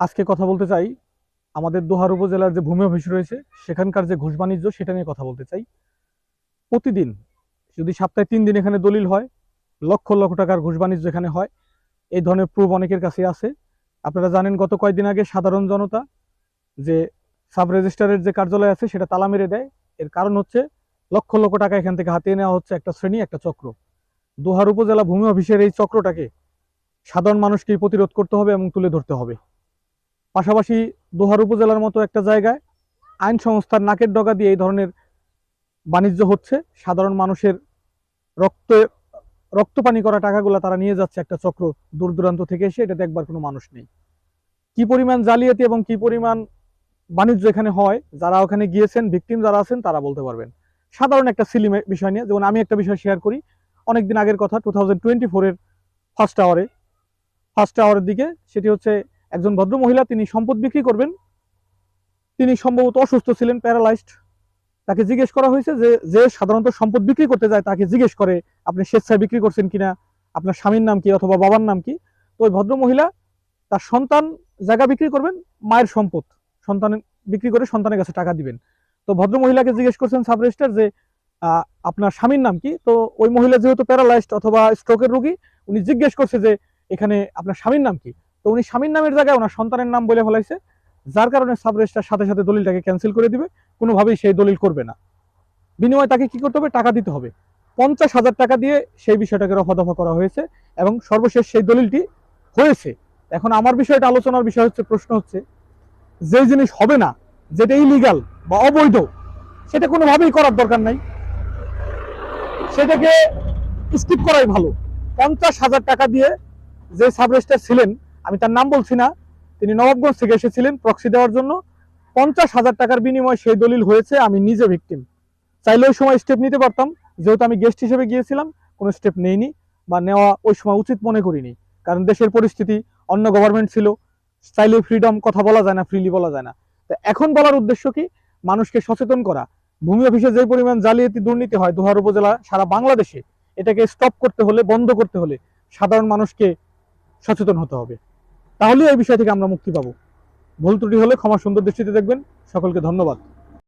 আজকে কথা বলতে চাই আমাদের দোহার উপজেলার যে ভূমি অফিস রয়েছে, সেখানকার যে ঘুষ বাণিজ্য, সেটা নিয়ে কথা বলতে চাই। প্রতিদিন, যদি সপ্তাহে তিন দিন এখানে দলিল হয়, লক্ষ লক্ষ টাকার ঘুষ বাণিজ্য এখানে হয়। এই ধরনের প্রুফ অনেকের কাছে আছে। আপনারা জানেন, গত কয়েকদিন আগে সাধারণ জনতা যে সাব রেজিস্ট্রারের যে কার্যালয় আছে, সেটা তালা মেরে দেয়। এর কারণ হচ্ছে, লক্ষ লক্ষ টাকা এখান থেকে হাতিয়ে নেওয়া হচ্ছে একটা শ্রেণি, একটা চক্র। দোহার উপজেলা ভূমি অফিসের এই চক্রটাকে সাধারণ মানুষকেই প্রতিরোধ করতে হবে এবং তুলে ধরতে হবে। পাশাপাশি দোহার উপজেলার মতো একটা জায়গায় আইন সংস্থার নাকের ডগা দিয়ে এই ধরনের বাণিজ্য হচ্ছে। সাধারণ মানুষের রক্ত, রক্তপানি করা টাকাগুলো তারা নিয়ে যাচ্ছে একটা চক্র দূর দূরান্ত থেকে এসে এটা দেখবার কোনো মানুষ নেই। কি পরিমাণ জালিয়াতি এবং কি পরিমাণ বাণিজ্য এখানে হয়, যারা ওখানে গিয়েছেন, ভিকটিম যারা আছেন, তারা বলতে পারবেন। সাধারণ একটা সিলি বিষয় নিয়ে, যেমন আমি একটা বিষয় শেয়ার করি। অনেকদিন আগের কথা, টু থাউজেন্ড টোয়েন্টি ফোরের ফার্স্ট আওয়ারে ফার্স্ট আওয়ারের দিকে, সেটি হচ্ছে একজন ভদ্র মহিলা তিনি সম্পদ বিক্রি করবেন। তিনি সম্ভবত অসুস্থ ছিলেন প্যারালাইজড তাকে জিজ্ঞেস করা হয়েছে যে যে সাধারণত সম্পদ বিক্রি করতে যায়, তাকে জিজ্ঞেস করে, আপনি স্বেচ্ছায় বিক্রি করছেন কিনা? আপনার স্বামীর নাম কি অথবা বাবার নাম কি? তো ওই ভদ্র মহিলা তার সন্তান জায়গা বিক্রি করবেন, মায়ের সম্পদ। সন্তান বিক্রি করে সন্তানের কাছে টাকা দিবেন। তো ভদ্র মহিলাকে জিজ্ঞেস করছেন সাব রেজিস্ট্রার যে আপনার স্বামীর নাম কি? তো ওই মহিলা যেহেতু প্যারালাইজড অথবা স্ট্রোকের রোগী, উনি জিজ্ঞেস করছে যে এখানে আপনার স্বামীর নাম কি? তো উনি স্বামীর নামের জায়গায় ওনার সন্তানের নাম বলে ফেলাইছে, যার কারণে সাব সাথে সাথে দলিলটাকে ক্যান্সেল করে দিবে। কোনোভাবেই সেই দলিল করবে না। বিনিময়ে তাকে কি করতে হবে? টাকা দিতে হবে। পঞ্চাশ হাজার টাকা দিয়ে সেই বিষয়টাকে রফা দফা করা হয়েছে এবং সর্বশেষ সেই দলিলটি হয়েছে। এখন আমার বিষয়টা আলোচনার বিষয় হচ্ছে, প্রশ্ন হচ্ছে, যে জিনিস হবে না, যেটা ইলিগাল বা অবৈধ, সেটা কোনোভাবেই করার দরকার নাই। সেটাকে স্কিপ করাই ভালো। পঞ্চাশ হাজার টাকা দিয়ে যে সাব রেজিস্ট্রার ছিলেন, আমি তার নাম বলছি না, তিনি নবাবগঞ্জ থেকে এসেছিলেন প্রক্সি দেওয়ার জন্য। পঞ্চাশ হাজার টাকার বিনিময়ে সেই দলিল হয়েছে, আমি নিজে ভিকটিম চাইলে ওই সময় স্টেপ নিতে পারতাম, যেহেতু আমি গেস্ট হিসেবে গিয়েছিলাম, কোনো স্টেপ নেইনি বা নেওয়া ওই সময় উচিত মনে করিনি। কারণ দেশের পরিস্থিতি অন্য গভর্নমেন্ট ছিল, চাইলে ফ্রিডম কথা বলা যায় না ফ্রিলি বলা যায় না। তো এখন বলার উদ্দেশ্য কি? মানুষকে সচেতন করা। ভূমি অফিসে যে পরিমাণ জালিয়াতি দুর্নীতি হয়, দোহার উপজেলা সারা বাংলাদেশে, এটাকে স্টপ করতে হলে, বন্ধ করতে হলে, সাধারণ মানুষকে সচেতন হতে হবে। তাহলে এই বিষয় থেকে আমরা মুক্তি পাবো। ভুল ত্রুটি হলে ক্ষমা সুন্দর দৃষ্টিতে দেখবেন। সকলকে ধন্যবাদ।